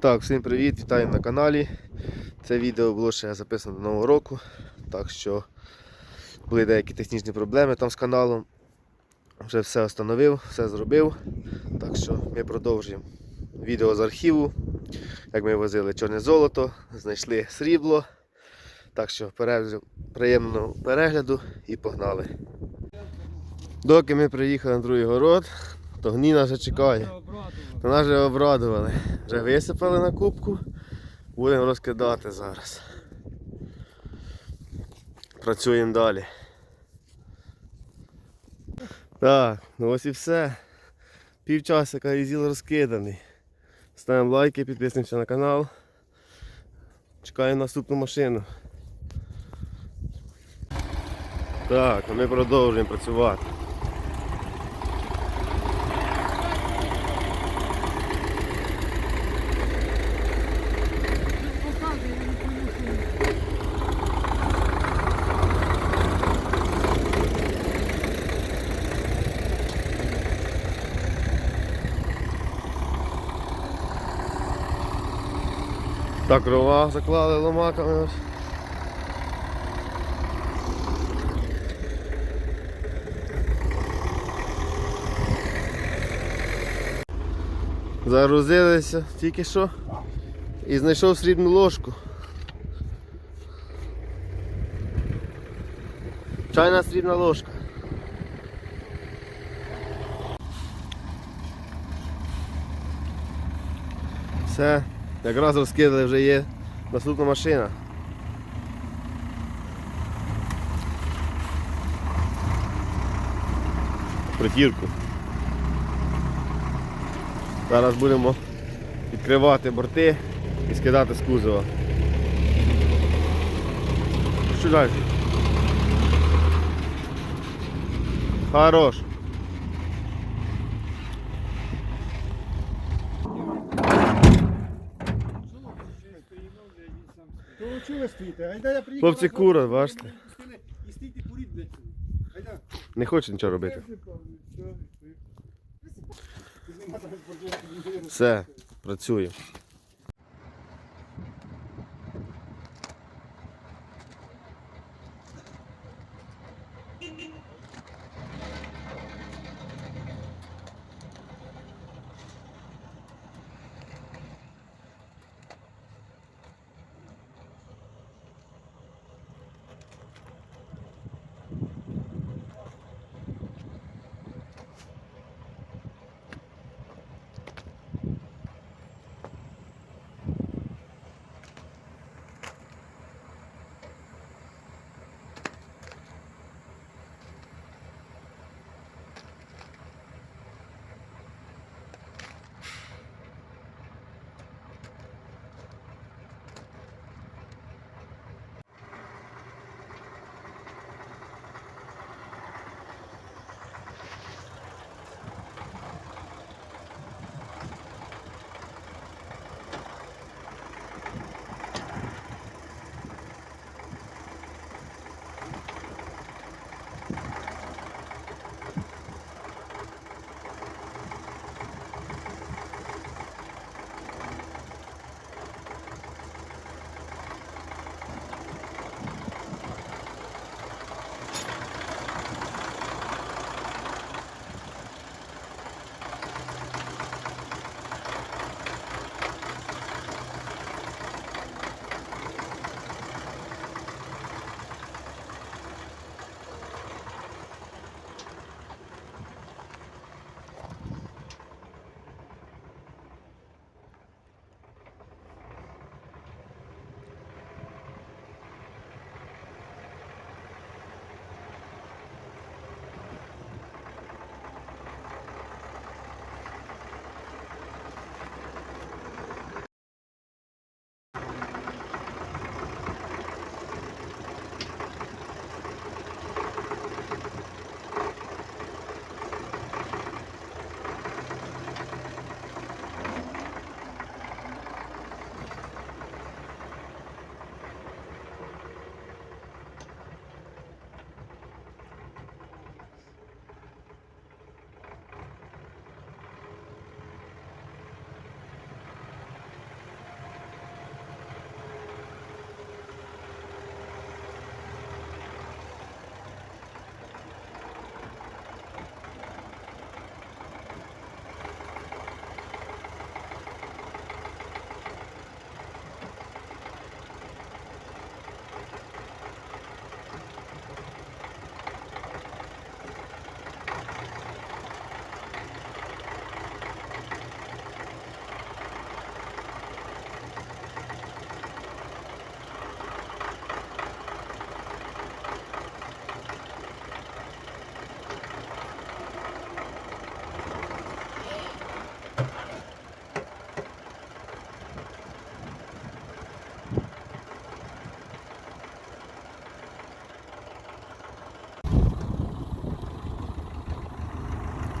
Так, всім привіт, вітаю на каналі. Це відео було ще записано до Нового року, так що були деякі технічні проблеми там з каналом. Вже все встановив, все зробив. Так що ми продовжуємо відео з архіву, як ми возили чорне золото, знайшли срібло. Так що приємного перегляду і погнали. Доки ми приїхали на другий город, то гніна вже чекає. То нас вже обрадували. Вже висипали на кубку. Будемо розкидати зараз. Працюємо далі. Так, ну ось і все. Півчасика і зіл розкиданий. Ставимо лайки, підписуємося на канал. Чекаємо наступну машину. Так, а ми продовжуємо працювати. Так, рова заклали ломаками. Загрузилися тільки що і знайшов срібну ложку. Чайна срібна ложка. Все, якраз розкидали вже є наступна машина. Притірку. Зараз будемо відкривати борти і скидати з кузова. Що далі? Хорош. То чого стоїте? Айда я приїхав. Хлопці кура, бачите? І стійте куріть для цього. Айда. Не хоче нічого робити. Все, працює.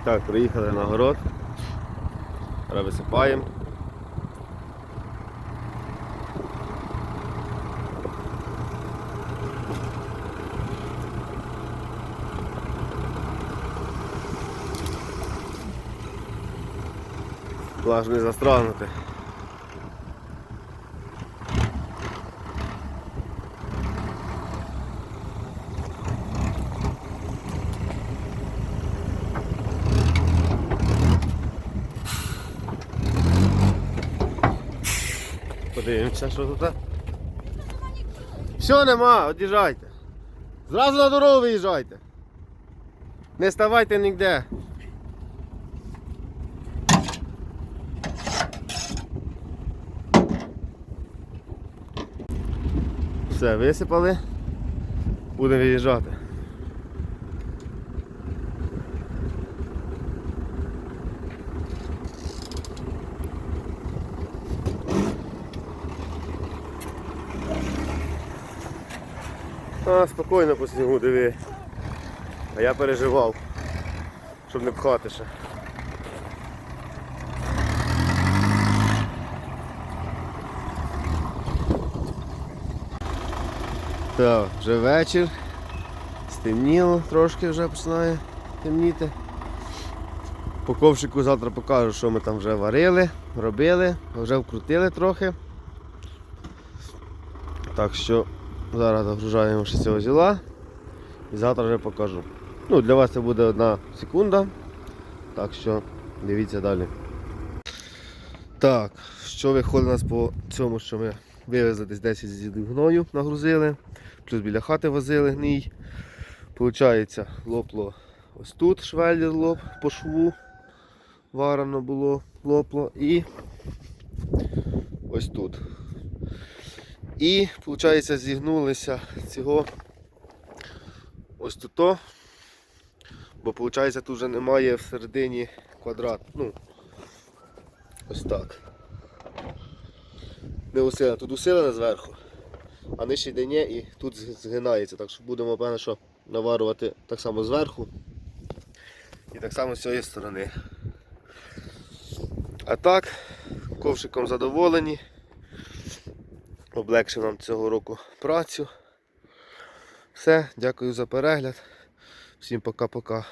Так, приїхали на город. Зараз висипаємо. Плаж не застрагнути. Подивимося, що тут. Все нема, од'їжджайте. Зразу на дорогу виїжджайте. Не ставайте ніде. Все, висипали. Будемо виїжджати. А, спокійно по снігу диви. А я переживав, щоб не пхати ще. Так, вже вечір. Стемніло, трошки вже починає темніти. По ковшику завтра покажу, що ми там вже варили, робили, вже вкрутили трохи. Так що зараз догружаємо ще цього зіла і завтра вже покажу. Ну, для вас це буде одна секунда. Так що дивіться далі. Так, що виходить у нас по цьому, що ми вивезли десь 10 зідів гною, нагрузили, плюс біля хати возили гній. Получається, лопло ось тут, швеллер лоп по шву. Варено було, лопло і ось тут. І, виходить, зігнулися цього ось тут. Бо виходить, тут вже немає всередині квадрат. Ну, ось так. Не усилено, тут усилене зверху, а нижче йде ні і тут згинається. Так що будемо певно, що наварувати так само зверху і так само з цієї сторони. А так, ковшиком задоволені. Облегшив нам цього року працю. Все, дякую за перегляд. Всім пока-пока.